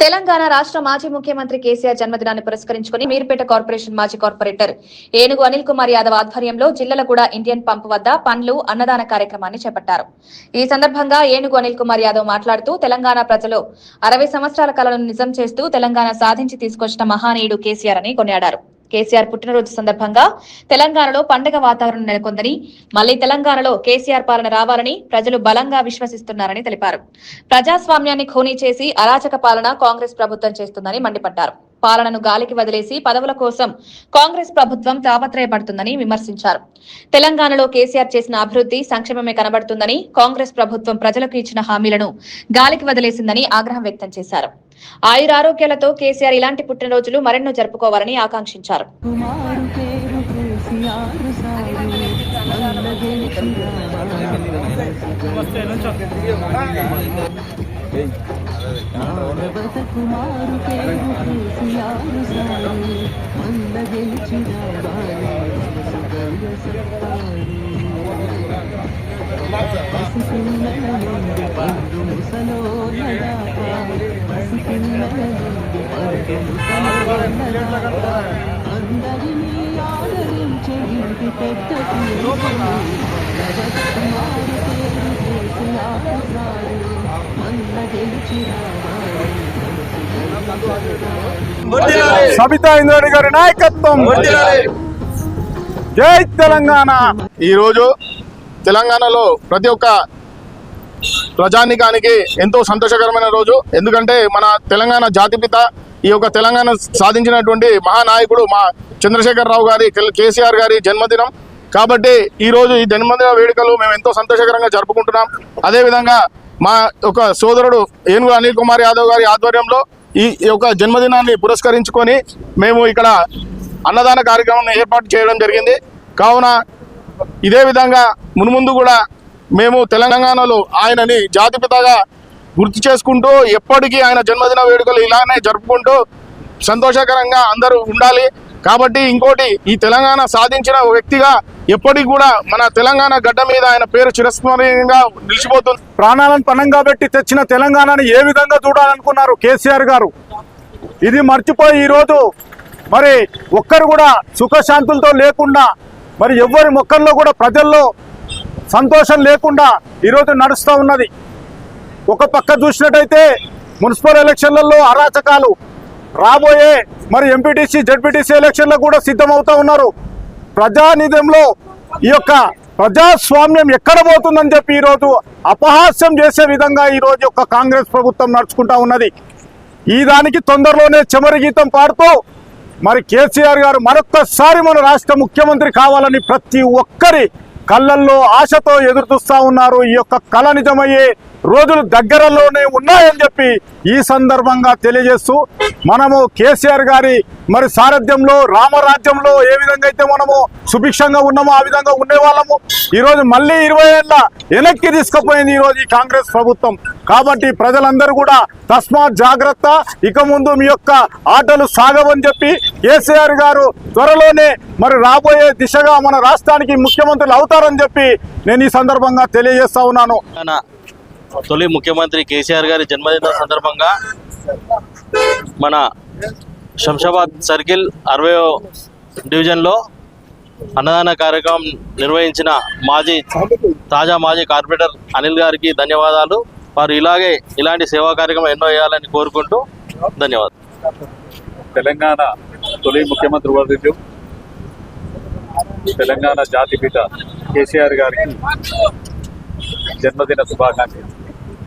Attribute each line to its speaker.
Speaker 1: తెలంగాణ రాష్ట్ర మాజీ ముఖ్యమంత్రి కేసీఆర్ జన్మదినాన్ని పురస్కరించుకుని మీర్పేట కార్పొరేషన్ మాజీ కార్పొరేటర్ ఏనుగు అనిల్ కుమార్ యాదవ్ ఆధ్వర్యంలో జిల్లలగూడ ఇండియన్ పంప్ వద్ద పండ్లు అన్నదాన కార్యక్రమాన్ని చేపట్టారు. ఈ సందర్భంగా ఏనుగు అనిల్ కుమార్ యాదవ్ మాట్లాడుతూ తెలంగాణ ప్రజలు అరవై సంవత్సరాల కలను నిజం చేస్తూ తెలంగాణ సాధించి తీసుకొచ్చిన మహానీయుడు కేసీఆర్ అని కొనియాడారు. కేసీఆర్ పుట్టినరోజు సందర్భంగా తెలంగాణలో పండగ వాతావరణం నెలకొందని మళ్ళీ తెలంగాణలో కేసీఆర్ పాలన రావాలని ప్రజలు బలంగా విశ్వసిస్తున్నారని తెలిపారు. ప్రజాస్వామ్యాన్ని ఖూనీ చేసి అరాచక పాలన కాంగ్రెస్ ప్రభుత్వం చేస్తుందని మండిపడ్డారు. పాలనను గాలికి వదిలేసి పదవుల కోసం కాంగ్రెస్ ప్రభుత్వం తాపత్రయపడుతుందని విమర్శించారు. తెలంగాణలో కేసీఆర్ చేసిన అభివృద్ధి సంక్షేమమే కనబడుతుందని కాంగ్రెస్ ప్రభుత్వం ప్రజలకు ఇచ్చిన హామీలను గాలికి వదిలేసిందని ఆగ్రహం వ్యక్తం చేశారు. ఆయురారోగ్యాలతో కేసీఆర్ ఇలాంటి పుట్టినరోజులు మరెన్నో జరుపుకోవాలని ఆకాంక్షించారు.
Speaker 2: కుమారు అందరినీ ఆదరించే పెద్ద
Speaker 3: సబితా ఇంద్రారెడ్డి గారి నాయకత్వం. జై తెలంగాణ.
Speaker 4: ఈరోజు తెలంగాణలో ప్రతి ఒక్క ప్రజానికానికి ఎంతో సంతోషకరమైన రోజు. ఎందుకంటే మన తెలంగాణ జాతిపిత ఈ యొక్క తెలంగాణ సాధించినటువంటి మహానాయకుడు మా చంద్రశేఖరరావు గారి కేసీఆర్ గారి జన్మదినం. కాబట్టి ఈరోజు ఈ జన్మదిన వేడుకలు మేము ఎంతో సంతోషకరంగా జరుపుకుంటున్నాం. అదేవిధంగా మా యొక్క సోదరుడు ఏనుగు అనిల్ కుమార్ యాదవ్ గారి ఆధ్వర్యంలో ఈ ఈ యొక్క జన్మదినాన్ని పురస్కరించుకొని మేము ఇక్కడ అన్నదాన కార్యక్రమాన్ని ఏర్పాటు చేయడం జరిగింది. కావున ఇదే విధంగా మున్ముందు కూడా మేము తెలంగాణలో ఆయనని జాతిపితగా గుర్తు చేసుకుంటూ ఎప్పటికీ ఆయన జన్మదిన వేడుకలు ఇలానే జరుపుకుంటూ సంతోషకరంగా అందరూ ఉండాలి. కాబట్టి ఇంకోటి ఈ తెలంగాణ సాధించిన వ్యక్తిగా ఎప్పటికి కూడా మన తెలంగాణ గడ్డ మీద ఆయన పేరు చిరస్మరణీయంగా నిలిచిపోతుంది
Speaker 3: ప్రాణాలను పణంగా పెట్టి తెచ్చిన తెలంగాణని ఏ విధంగా చూడాలనుకున్నారు కేసీఆర్ గారు? ఇది మర్చిపోయి ఈరోజు మరి ఒక్కరు కూడా సుఖశాంతులతో లేకుండా మరి ఎవ్వరి మొక్కల్లో కూడా ప్రజల్లో సంతోషం లేకుండా ఈరోజు నడుస్తూ ఉన్నది. ఒక పక్క చూసినట్టయితే మున్సిపల్ ఎలక్షన్లలో అరాచకాలు రాబోయే మరి ఎంపీటీసీ జడ్పీటీసీ ఎలక్షన్లో కూడా సిద్ధమవుతా ఉన్నారు. ప్రజానిధ్యంలో ఈ యొక్క ప్రజాస్వామ్యం ఎక్కడ పోతుందని చెప్పి ఈరోజు అపహాస్యం చేసే విధంగా ఈరోజు యొక్క కాంగ్రెస్ ప్రభుత్వం నడుచుకుంటా ఉన్నది. ఈ దానికి తొందరలోనే చెమరి గీతం పాడుతూ మరి కేసీఆర్ గారు మరొక్కసారి మన రాష్ట్ర ముఖ్యమంత్రి కావాలని ప్రతి ఒక్కరి కళ్ళల్లో ఆశతో ఎదురు చూస్తా ఉన్నారు. ఈ యొక్క కళ నిజమయ్యే రోజులు దగ్గరలోనే ఉన్నాయని చెప్పి ఈ సందర్భంగా తెలియజేస్తూ మనము కేసీఆర్ గారి మరి సారథ్యంలో రామరాజ్యంలో ఏ విధంగా అయితే మనము సుభిక్షంగా ఉన్నామో ఆ విధంగా ఉండేవాళ్ళము. ఈరోజు మళ్ళీ ఇరవై ఏళ్ళ వెనక్కి తీసుకుపోయింది ఈరోజు ఈ కాంగ్రెస్ ప్రభుత్వం. కాబట్టి ప్రజలందరూ కూడా తస్మాత్ జాగ్రత్త. ఇక ముందు మీ యొక్క ఆటలు సాగవని చెప్పి కేసీఆర్ గారు త్వరలోనే మరి రాబోయే దిశగా మన రాష్ట్రానికి ముఖ్యమంత్రులు అవుతారని చెప్పి నేను ఈ సందర్భంగా తెలియజేస్తా ఉన్నాను.
Speaker 5: తొలి ముఖ్యమంత్రి కేసీఆర్ గారి జన్మదిన సందర్భంగా మన శంషాబాద్ సర్కిల్ అరవై డివిజన్లో అన్నదాన కార్యక్రమం నిర్వహించిన మాజీ తాజా మాజీ కార్పొరేటర్ అనిల్ గారికి ధన్యవాదాలు. వారు ఇలాగే ఇలాంటి సేవా కార్యక్రమం ఎన్నో చేయాలని కోరుకుంటూ ధన్యవాదాలు.
Speaker 6: తెలంగాణ తొలి ముఖ్యమంత్రి వర్యులు తెలంగాణ జాతిపిత కేసీఆర్ గారికి జన్మదిన శుభాకాంక్షలు.